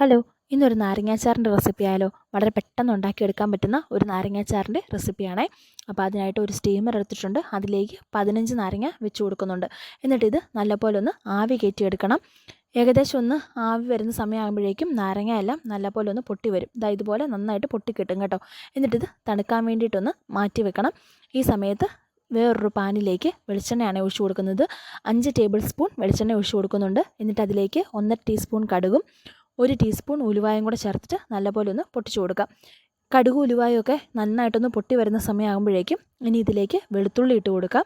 Hello ഇന്നൊരു നാരങ്ങാച്ചാറിന്റെ recipe ആയാലോ? വളരെ പെട്ടെന്ന് ഉണ്ടാക്കിയെടുക്കാൻ പറ്റുന്ന ഒരു നാരങ്ങാച്ചാറിന്റെ റെസിപ്പിയാണേ അപ്പോൾ അതിനായിട്ട് ഒരു സ്റ്റീമർ എടുത്തിട്ടുണ്ട്. അതിലേക്ക് പതിനഞ്ച് നാരങ്ങ വെച്ച് കൊടുക്കുന്നുണ്ട്. എന്നിട്ട് ഇത് നല്ലപോലെ ഒന്ന് ആവി കയറ്റിയെടുക്കണം. ഏകദേശം ഒന്ന് ആവി വരുന്ന സമയമാകുമ്പോഴേക്കും നാരങ്ങ എല്ലാം നല്ലപോലെ ഒന്ന് പൊട്ടി വരും. ഇതാ ഇതുപോലെ നന്നായിട്ട് പൊട്ടി കിട്ടും കേട്ടോ. എന്നിട്ടിത് തണുക്കാൻ വേണ്ടിയിട്ടൊന്ന് മാറ്റി വെക്കണം. ഈ സമയത്ത് വേറൊരു പാനിലേക്ക് വെളിച്ചെണ്ണയാണ് ഒഴിച്ചു കൊടുക്കുന്നത്. അഞ്ച് ടേബിൾ സ്പൂൺ വെളിച്ചെണ്ണ ഒഴിച്ചു കൊടുക്കുന്നുണ്ട്. എന്നിട്ട് അതിലേക്ക് ഒന്നര ടീസ്പൂൺ കടുകും ഒരു ടീസ്പൂൺ ഉലുവായും കൂടെ ചേർത്തിട്ട് നല്ലപോലെ ഒന്ന് പൊട്ടിച്ചു കൊടുക്കാം. കടുക് ഉലുവായൊക്കെ നന്നായിട്ടൊന്ന് പൊട്ടി വരുന്ന സമയമാകുമ്പോഴേക്കും ഇനി ഇതിലേക്ക് വെളുത്തുള്ളി ഇട്ട് കൊടുക്കാം.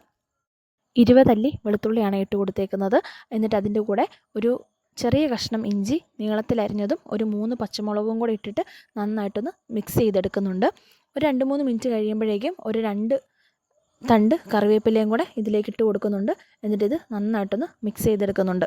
ഇരുപതല്ലി വെളുത്തുള്ളിയാണ് ഇട്ട് കൊടുത്തേക്കുന്നത്. എന്നിട്ട് അതിന്റെ കൂടെ ഒരു ചെറിയ കഷ്ണം ഇഞ്ചി നീളത്തിൽ അരിഞ്ഞതും ഒരു മൂന്ന് പച്ചമുളകും കൂടെ ഇട്ടിട്ട് നന്നായിട്ടൊന്ന് മിക്സ് ചെയ്തെടുക്കുന്നുണ്ട്. ഒരു രണ്ട് മൂന്ന് മിനിറ്റ് കഴിയുമ്പോഴേക്കും ഒരു രണ്ട് തണ്ട് കറിവേപ്പിലയും കൂടെ ഇതിലേക്ക് ഇട്ട് കൊടുക്കുന്നുണ്ട്. എന്നിട്ട് ഇത് നന്നായിട്ടൊന്ന് മിക്സ് ചെയ്തെടുക്കുന്നുണ്ട്.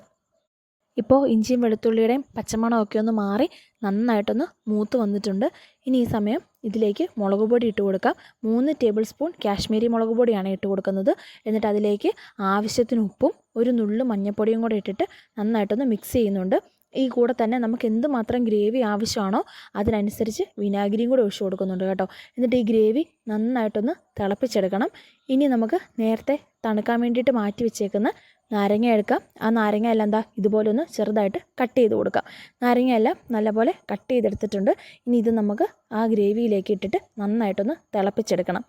ഇപ്പോൾ ഇഞ്ചിയും വെളുത്തുള്ളിയുടെയും പച്ചമണമൊക്കെ ഒന്ന് മാറി നന്നായിട്ടൊന്ന് മൂത്ത് വന്നിട്ടുണ്ട്. ഇനി ഈ സമയം ഇതിലേക്ക് മുളക് പൊടി ഇട്ട് കൊടുക്കാം. മൂന്ന് ടേബിൾ സ്പൂൺ കാശ്മീരി മുളക് പൊടിയാണ് ഇട്ട് കൊടുക്കുന്നത്. എന്നിട്ട് അതിലേക്ക് ആവശ്യത്തിന് ഉപ്പും ഒരു നുള്ളു മഞ്ഞൾപ്പൊടിയും കൂടെ ഇട്ടിട്ട് നന്നായിട്ടൊന്ന് മിക്സ് ചെയ്യുന്നുണ്ട്. ഈ കൂടെ തന്നെ നമുക്ക് എന്തുമാത്രം ഗ്രേവി ആവശ്യമാണോ അതിനനുസരിച്ച് വിനാഗിരിയും കൂടെ ഒഴിച്ചു കൊടുക്കുന്നുണ്ട് കേട്ടോ. എന്നിട്ട് ഈ ഗ്രേവി നന്നായിട്ടൊന്ന് തിളപ്പിച്ചെടുക്കണം. ഇനി നമുക്ക് നേരത്തെ തണുക്കാൻ വേണ്ടിയിട്ട് മാറ്റി വെച്ചേക്കുന്ന നാരങ്ങ എടുക്കാം. ആ നാരങ്ങ എല്ലാം എന്താ ഇതുപോലെ ഒന്ന് ചെറുതായിട്ട് കട്ട് ചെയ്ത് കൊടുക്കാം. നാരങ്ങ എല്ലാം നല്ലപോലെ കട്ട് ചെയ്തെടുത്തിട്ടുണ്ട്. ഇനി ഇത് നമുക്ക് ആ ഗ്രേവിയിലേക്ക് ഇട്ടിട്ട് നന്നായിട്ടൊന്ന് തിളപ്പിച്ചെടുക്കണം.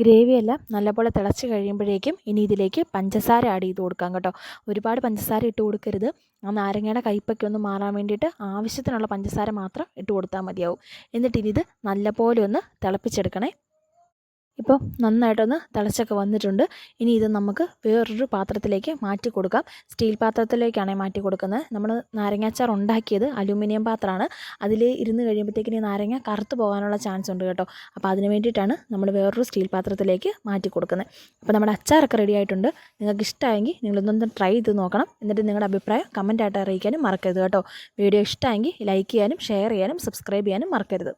ഗ്രേവിയെല്ലാം നല്ലപോലെ തിളച്ച് കഴിയുമ്പോഴേക്കും ഇനി ഇതിലേക്ക് പഞ്ചസാര ആഡ് ചെയ്ത് കൊടുക്കാം കേട്ടോ. ഒരുപാട് പഞ്ചസാര ഇട്ട് കൊടുക്കരുത്. ആ നാരങ്ങയുടെ കയ്പ്പൊക്കെ ഒന്ന് മാറാൻ വേണ്ടിയിട്ട് ആവശ്യത്തിനുള്ള പഞ്ചസാര മാത്രം ഇട്ട് കൊടുത്താൽ മതിയാവും. എന്നിട്ട് ഇനി ഇത് നല്ലപോലെ ഒന്ന് തിളപ്പിച്ചെടുക്കണേ. ഇപ്പോൾ നന്നായിട്ടൊന്ന് തിളച്ചൊക്കെ വന്നിട്ടുണ്ട്. ഇനി ഇത് നമുക്ക് വേറൊരു പാത്രത്തിലേക്ക് മാറ്റി കൊടുക്കാം. സ്റ്റീൽ പാത്രത്തിലേക്കാണ് മാറ്റി കൊടുക്കുന്നത്. നമ്മൾ നാരങ്ങാച്ചാർ ഉണ്ടാക്കിയത് അലൂമിനിയം പാത്രമാണ്. അതിൽ ഇരുന്ന് കഴിയുമ്പോഴത്തേക്കിനി നാരങ്ങ കറുത്ത് പോകാനുള്ള ചാൻസ് ഉണ്ട് കേട്ടോ. അപ്പോൾ അതിന് വേണ്ടിയിട്ടാണ് നമ്മൾ വേറൊരു സ്റ്റീൽ പാത്രത്തിലേക്ക് മാറ്റി കൊടുക്കുന്നത്. അപ്പോൾ നമ്മുടെ അച്ചാറൊക്കെ റെഡി ആയിട്ടുണ്ട്. നിങ്ങൾക്ക് ഇഷ്ടമായെങ്കിൽ നിങ്ങളൊന്നൊന്ന് ട്രൈ ചെയ്ത് നോക്കണം. എന്നിട്ട് നിങ്ങളുടെ അഭിപ്രായം കമന്റായിട്ട് അറിയിക്കാനും മറക്കരുത് കേട്ടോ. വീഡിയോ ഇഷ്ടമായെങ്കിൽ ലൈക്ക് ചെയ്യാനും ഷെയർ ചെയ്യാനും സബ്സ്ക്രൈബ് ചെയ്യാനും മറക്കരുത്.